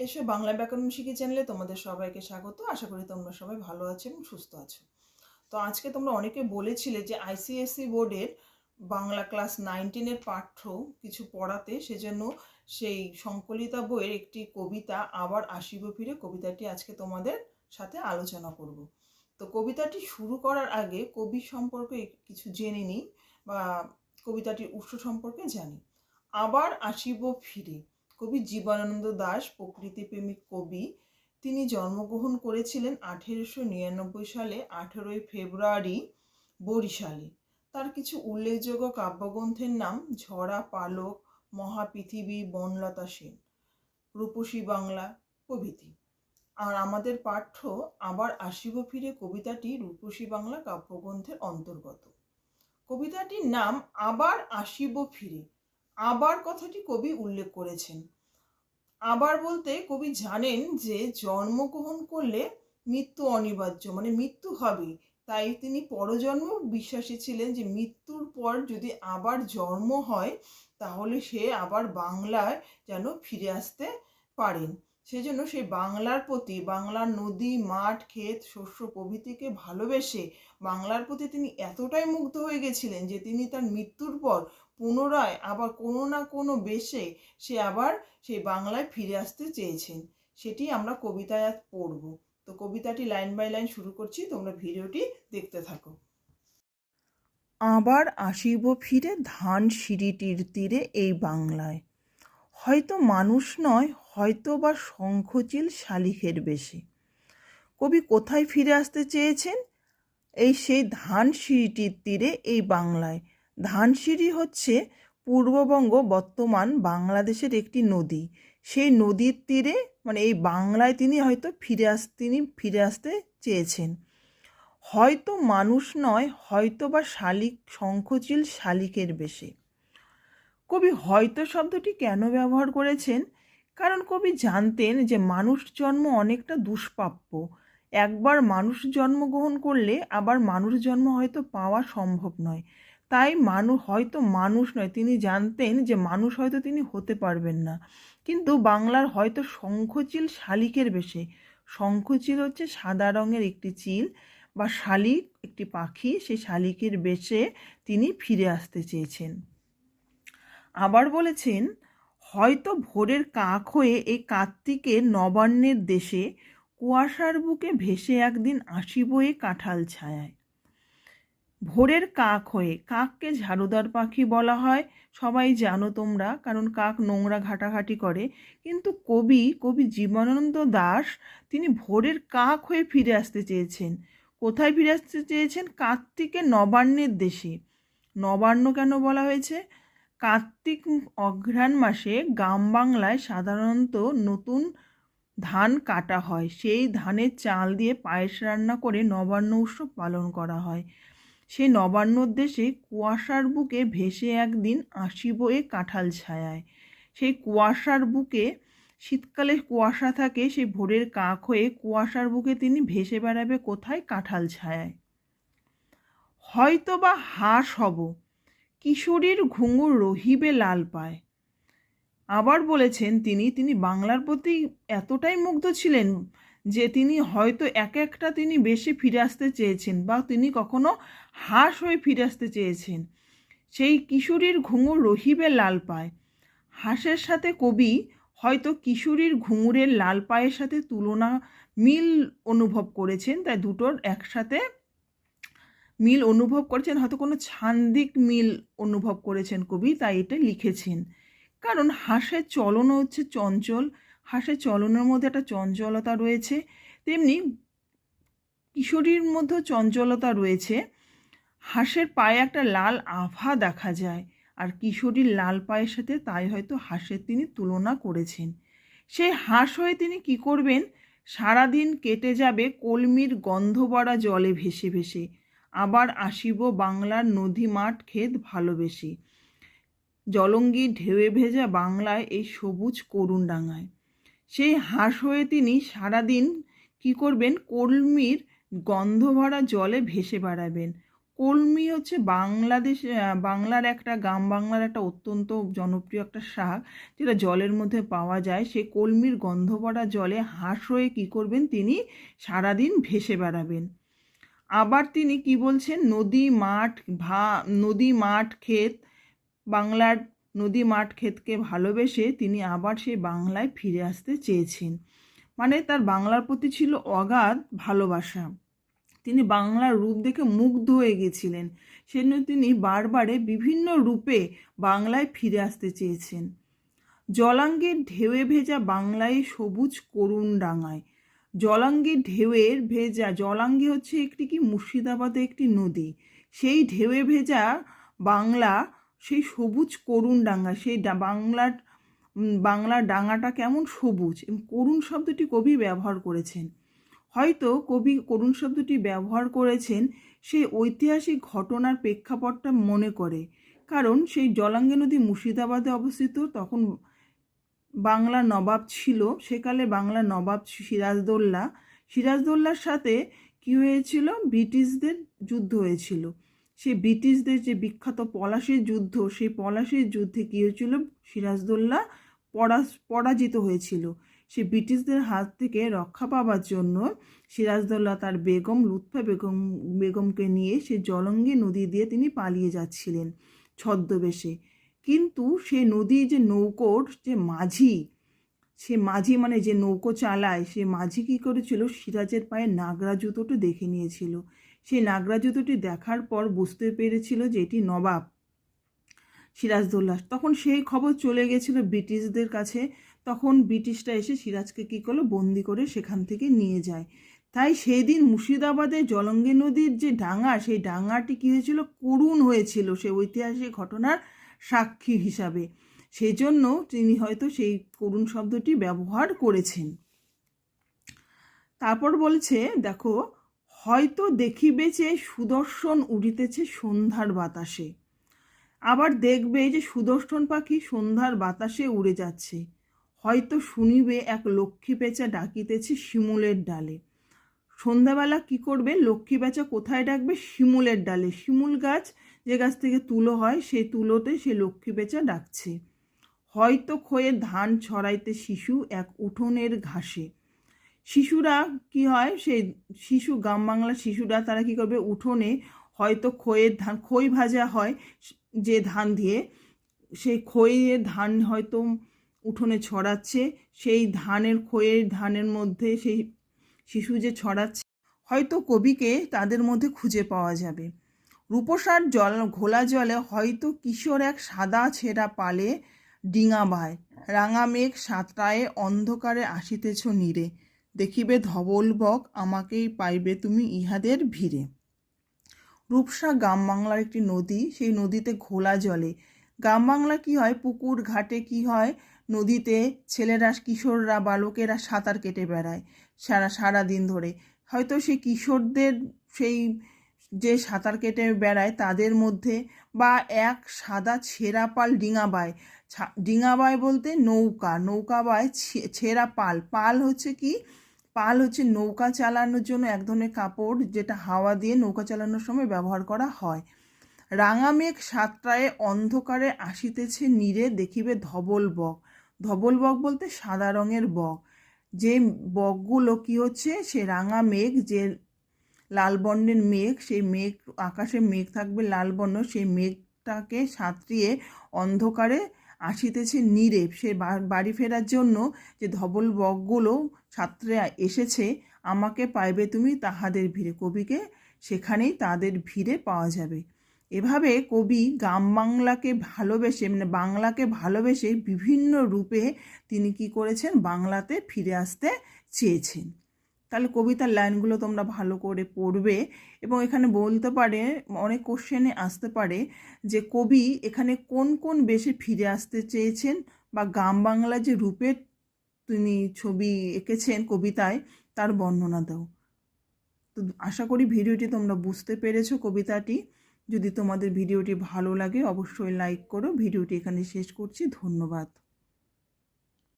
এসো বাংলা ব্যাকরণ শিখি চ্যানেলে তোমাদের সবাইকে স্বাগত। আশা করি তোমরা সবাই ভালো আছো এবং সুস্থ আছো। তো আজকে তোমরা অনেকে বলেছিলে যে আইসিএসসি বোর্ডের বাংলা ক্লাস নাইনটিনের পাঠ্য কিছু পড়াতে সেজন্য সেই সংকলিতা বইয়ের একটি কবিতা আবার আসিব ফিরে। কবিতাটি আজকে তোমাদের সাথে আলোচনা করব। তো কবিতাটি শুরু করার আগে কবি সম্পর্কে কিছু জেনে নিই বা কবিতাটির উৎস সম্পর্কে জানি। আবার আসিব ফিরে। কবি জীবনানন্দ দাস, প্রকৃতিপ্রেমিক কবি। তিনি জন্মগ্রহণ করেছিলেন আঠেরোশো নিরানব্বই সালে, আঠেরোই ফেব্রুয়ারি, বরিশালে। তার কিছু উল্লেখযোগ্য কাব্যগ্রন্থের নাম ঝরা পালক, মহাপৃথিবী, বনলতা সেন, রূপসী বাংলা প্রভৃতি। আর আমাদের পাঠ্য আবার আসিব ফিরে কবিতাটি রূপসী বাংলা কাব্যগ্রন্থের অন্তর্গত। কবিতাটির নাম আবার আসিব ফিরে। আবার কথাটি কবি উল্লেখ করেছেন। আবার বলতে কবি জানেন যে জন্মগ্রহণ করলে মৃত্যু অনিবার্য মানে মৃত্যু হবে তাই তিনি পরজন্ম বিশ্বাসী ছিলেন যে মৃত্যুর পর যদি আবার জন্ম হয়, তাহলে সে আবার বাংলায় যেন ফিরে আসতে পারেন। সেজন্য সেই বাংলার প্রতি, বাংলার নদী, মাঠ, ক্ষেত, শস্য প্রভৃতিকে ভালোবেসে বাংলার প্রতি তিনি এতটাই মুগ্ধ হয়ে গেছিলেন যে তিনি তার মৃত্যুর পর পুনরায় আবার কোনো না কোনো বেশে সে আবার সেই বাংলায় ফিরে আসতে চেয়েছেন। সেটি আমরা কবিতায় আজ পড়ব। তো কবিতাটি লাইন বাই লাইন শুরু করছি, তোমরা ভিডিওটি দেখতে থাকো। আবার আসিব ফিরে ধান সিঁড়িটির তীরে এই বাংলায়। হয়তো মানুষ নয় হয়তো বা শঙ্খচিল শালিখের বেশি। কবি কোথায় ফিরে আসতে চেয়েছেন? এই সেই ধান সিঁড়িটির তীরে, এই বাংলায়। ধানসিঁড়ি হচ্ছে পূর্ববঙ্গ বর্তমান বাংলাদেশের একটি নদী। সেই নদীর তীরে মানে এই বাংলায় তিনি হয়তো ফিরে আস, তিনি ফিরে আসতে চেয়েছেন। হয়তো মানুষ নয় হয়তো বা শালিক, শঙ্খচিল শালিকের বেশে। কবি হয়তো শব্দটি কেন ব্যবহার করেছেন? কারণ কবি জানতেন যে মানুষ জন্ম অনেকটা দুষ্প্রাপ্য। একবার মানুষ জন্মগ্রহণ করলে আবার মানুষ জন্ম হয়তো পাওয়া সম্ভব নয়। তাই মানুষ হয়তো মানুষ নয়, তিনি জানতেন যে মানুষ হয়তো তিনি হতে পারবেন না। কিন্তু বাংলার হয়তো শঙ্খচিল শালিকের বেশে। শঙ্খচিল হচ্ছে সাদা রঙের একটি চিল বা শালিক একটি পাখি, সেই শালিকের বেশে তিনি ফিরে আসতে চেয়েছেন। আবার বলেছেন হয়তো ভোরের কাক হয়ে এই কার্তিকের নবান্নের দেশে কুয়াশার বুকে ভেসে একদিন আসিব এ কাঁঠাল ছায়ায়। ভোরের কাক হয়ে, কাককে ঝাড়ুদার পাখি বলা হয়। সবাই জানো তোমরা, কারণ কাক নোংরা ঘাটাঘাটি করে। কিন্তু কবি কবি জীবনানন্দ দাস, তিনি ভোরের কাক হয়ে ফিরে আসতে চেয়েছেন। কোথায় ফিরে আসতে চেয়েছেন? কার্তিকের নবান্নের দেশে। নবান্ন কেন বলা হয়েছে? কার্তিক অঘ্রাণ মাসে গ্রাম বাংলায় সাধারণত নতুন ধান কাটা হয়। সেই ধানের চাল দিয়ে পায়েস রান্না করে নবান্ন উৎসব পালন করা হয়। সে নবান্নর দেশে কুয়াশার বুকে ভেসে একদিন আসিব এ কাঁঠাল ছায়ায়। সেই কুয়াশার বুকে, শীতকালে কুয়াশা থাকে, সেই ভোরের কাক হয়ে কুয়াশার বুকে তিনি ভেসে বেড়াবে কোথায়? কাঁঠাল ছায়ায়। হয়তো বা হাঁস হব কিশোরীর ঘুঙুর রহিবে লাল পায়। আবার বলেছেন তিনি তিনি বাংলার প্রতি এতটাই মুগ্ধ ছিলেন যে তিনি হয়তো এক একটা তিনি বেশি ফিরে আসতে চেয়েছেন বা তিনি কখনো হাঁস হয়ে ফিরে আসতে চেয়েছেন। সেই কিশোরীর ঘুঙুর রহিবে লাল পায়। হাঁসের সাথে কবি হয়তো কিশোরীর ঘুঙুরের লাল পায়ের সাথে তুলনা মিল অনুভব করেছেন, তাই দুটোর একসাথে মিল অনুভব করেছেন, হয়তো কোনো ছান্দিক মিল অনুভব করেছেন কবি, তাই এটা লিখেছেন। কারণ হাঁসের চলনও হচ্ছে চঞ্চল, হাঁসের চলনের মধ্যে একটা চঞ্চলতা রয়েছে, তেমনি কিশোরীর মধ্যেও চঞ্চলতা রয়েছে। হাঁসের পায়ে একটা লাল আভা দেখা যায়, আর কিশোরীর লাল পায়ের সাথে তাই হয়তো হাঁসের তিনি তুলনা করেছেন। সেই হাঁস হয়ে তিনি কি করবেন? সারাদিন কেটে যাবে কলমির গন্ধ বড়া জলে ভেসে ভেসে। আবার আসিব বাংলার নদী মাঠ ক্ষেত ভালোবেসে। জলঙ্গি ঢেউয়ে ভেজা বাংলায় এই সবুজ করুণ ডাঙায় সেই হাঁস হয়ে তিনি সারাদিন কি করবেন? কলমির গন্ধ ভরা জলে ভেসে বেড়াবেন। কলমি হচ্ছে বাংলাদেশ বাংলার একটা গ্রাম, বাংলার একটা অত্যন্ত জনপ্রিয় একটা শাক যেটা জলের মধ্যে পাওয়া যায়। সেই কলমির গন্ধ পড়া জলে হাঁস হয়ে কী করবেন? তিনি সারাদিন ভেসে বেড়াবেন। আবার তিনি কি বলছেন? নদী, মাঠ, ভা, নদী, মাঠ, ক্ষেত, বাংলার নদী, মাঠ, ক্ষেতকে ভালোবেসে তিনি আবার সেই বাংলায় ফিরে আসতে চেয়েছেন। মানে তার বাংলার প্রতি ছিল অগাধ ভালোবাসা। তিনি বাংলার রূপ দেখে মুগ্ধ হয়ে গেছিলেন। সেজন্য তিনি বারবারে বিভিন্ন রূপে বাংলায় ফিরে আসতে চেয়েছেন। জলাঙ্গের ঢেউয়ে ভেজা বাংলায় সবুজ করুণ ডাঙায় জলাঙ্গির ঢেউয়ের ভেজা, জলাঙ্গি হচ্ছে একটি কি মুর্শিদাবাদে একটি নদী। সেই ঢেউয়ে ভেজা বাংলা, সেই সবুজ করুণ ডাঙ্গা সেই বাংলার বাংলার ডাঙাটা কেমন সবুজ? করুণ শব্দটি কবি ব্যবহার করেছেন। হয়তো কবি করুণ শব্দটি ব্যবহার করেছেন সেই ঐতিহাসিক ঘটনার প্রেক্ষাপটটা মনে করে। কারণ সেই জলাঙ্গি নদী মুর্শিদাবাদে অবস্থিত, তখন বাংলার নবাব ছিল, সেকালে বাংলার নবাব সিরাজদৌল্লা। সিরাজদৌল্লার সাথে কি হয়েছিল? ব্রিটিশদের যুদ্ধ হয়েছিল। সে ব্রিটিশদের যে বিখ্যাত পলাশির যুদ্ধ, সেই পলাশির যুদ্ধে কী হয়েছিল? সিরাজদৌল্লা পরা পরাজিত হয়েছিল। সে ব্রিটিশদের হাত থেকে রক্ষা পাবার জন্য সিরাজদৌল্লা তার বেগম লুৎফা বেগম, বেগমকে নিয়ে সে জলঙ্গি নদী দিয়ে তিনি পালিয়ে যাচ্ছিলেন ছদ্মবেশে। কিন্তু সে নদী যে নৌকোর যে মাঝি, সে মাঝি মানে যে নৌকো চালায়, সে মাঝি কী করেছিল? সিরাজের পায়ে নাগরা জুতোটি দেখে নিয়েছিল। সেই নাগরা জুতোটি দেখার পর বুঝতে পেরেছিল যে এটি নবাব সিরাজদৌল্লা তখন সেই খবর চলে গেছিল ব্রিটিশদের কাছে। তখন ব্রিটিশরা এসে সিরাজকে কী করল? বন্দি করে সেখান থেকে নিয়ে যায়। তাই সেই দিন মুর্শিদাবাদে জলঙ্গি নদীর যে ডাঙা, সেই ডাঙাটি কী হয়েছিল? করুণ হয়েছিল। সে ঐতিহাসিক ঘটনার সাক্ষী হিসাবে। সেই জন্য তিনি হয়তো সেই করুণ শব্দটি ব্যবহার করেছেন। তারপর বলছে, দেখো, হয়তো দেখিবে যে সুদর্শন উড়িতেছে সন্ধ্যার বাতাসে। আবার দেখবে যে সুদর্শন পাখি সন্ধ্যার বাতাসে উড়ে যাচ্ছে। হয়তো শুনিবে এক লক্ষ্মী পেঁচা ডাকিতেছে শিমুলের ডালে। সন্ধ্যাবেলা কি করবে? লক্ষ্মী পেঁচা কোথায় ডাকবে? শিমুলের ডালে। শিমুল গাছ যে গাছ থেকে তুলো হয় সেই তুলোতে সে লক্ষ্মী পেঁচা ডাকছে। হয়তো খয়ে ধান ছড়াইতে শিশু এক উঠোনের ঘাসে। শিশুরা কি হয় সেই শিশু, গ্রাম বাংলার শিশুরা তারা কি করবে, উঠোনে হয়তো খইয়ের ধান, খই ভাজা হয় যে ধান দিয়ে, সেই খইয়ের ধান হয়তো উঠোনে ছড়াচ্ছে, সেই ধানের খইয়ের ধানের মধ্যে সেই শিশু যে ছড়াচ্ছে, হয়তো কবিকে তাদের মধ্যে খুঁজে পাওয়া যাবে। রূপসার জল, ঘোলা জলে হয়তো কিশোর এক সাদা ছেঁড়া পালে ডিঙা বায়। রাঙা মেঘ সাঁতরায়ে, অন্ধকারে আসিতেছ নীরে। দেখিবে ধবল বক, আমাকেই পাইবে তুমি ইহাদের ভিড়ে। রূপসা গ্রাম বাংলার একটি নদী, সেই নদীতে ঘোলা জলে। গ্রাম বাংলা কি হয়? পুকুর ঘাটে কি হয়? নদীতে ছেলেরা, কিশোররা, বালকেরা সাঁতার কেটে বেড়ায় সারা সারা দিন ধরে। হয়তো সেই কিশোরদের সেই যে সাঁতার কেটে বেড়ায় তাদের মধ্যে বা এক সাদা ছেঁড়া পাল ডিঙাবায় ডিঙাবায় বলতে নৌকা নৌকা বায় ছেঁড়া পাল। পাল হচ্ছে কি? পাল হচ্ছে নৌকা চালানোর জন্য এক ধরনের কাপড় যেটা হাওয়া দিয়ে নৌকা চালানোর সময় ব্যবহার করা হয়। রাঙা মেঘ সাতটায় অন্ধকারে আসিতেছে নীরে, দেখিবে ধবল বক। ধবল বক বলতে সাদা রঙের বক। যে বকগুলো কি হচ্ছে? সে রাঙা মেঘ যে লাল বর্ণের মেঘ, সেই মেঘ, আকাশে মেঘ থাকবে লাল বর্ণ, সেই মেঘটাকে সাঁতরিয়ে অন্ধকারে আসিতেছে নীরে। সে বাড়ি ফেরার জন্য যে ধবল বকগুলো ছাত্রে এসেছে, আমাকে পাইবে তুমি তাহাদের ভিড়ে। কবিকে সেখানেই তাদের ভিড়ে পাওয়া যাবে। এভাবে কবি গ্রাম বাংলাকে ভালোবেসে মানে বাংলাকে ভালোবেসে বিভিন্ন রূপে তিনি কি করেছেন? বাংলাতে ফিরে আসতে চেয়েছেন। তাহলে কবিতার লাইনগুলো তোমরা ভালো করে পড়বে এবং এখানে বলতে পারে, অনেক কোশ্চেনে আসতে পারে যে কবি এখানে কোন কোন বেশে ফিরে আসতে চেয়েছেন বা গ্রাম বাংলা যে রূপে তিনি ছবি এঁকেছেন কবিতায় তার বর্ণনা দাও তো আশা করি ভিডিওটি তোমরা বুঝতে পেরেছ কবিতাটি। যদি তোমাদের ভিডিওটি ভালো লাগে অবশ্যই লাইক করো। ভিডিওটি এখানে শেষ করছি। ধন্যবাদ।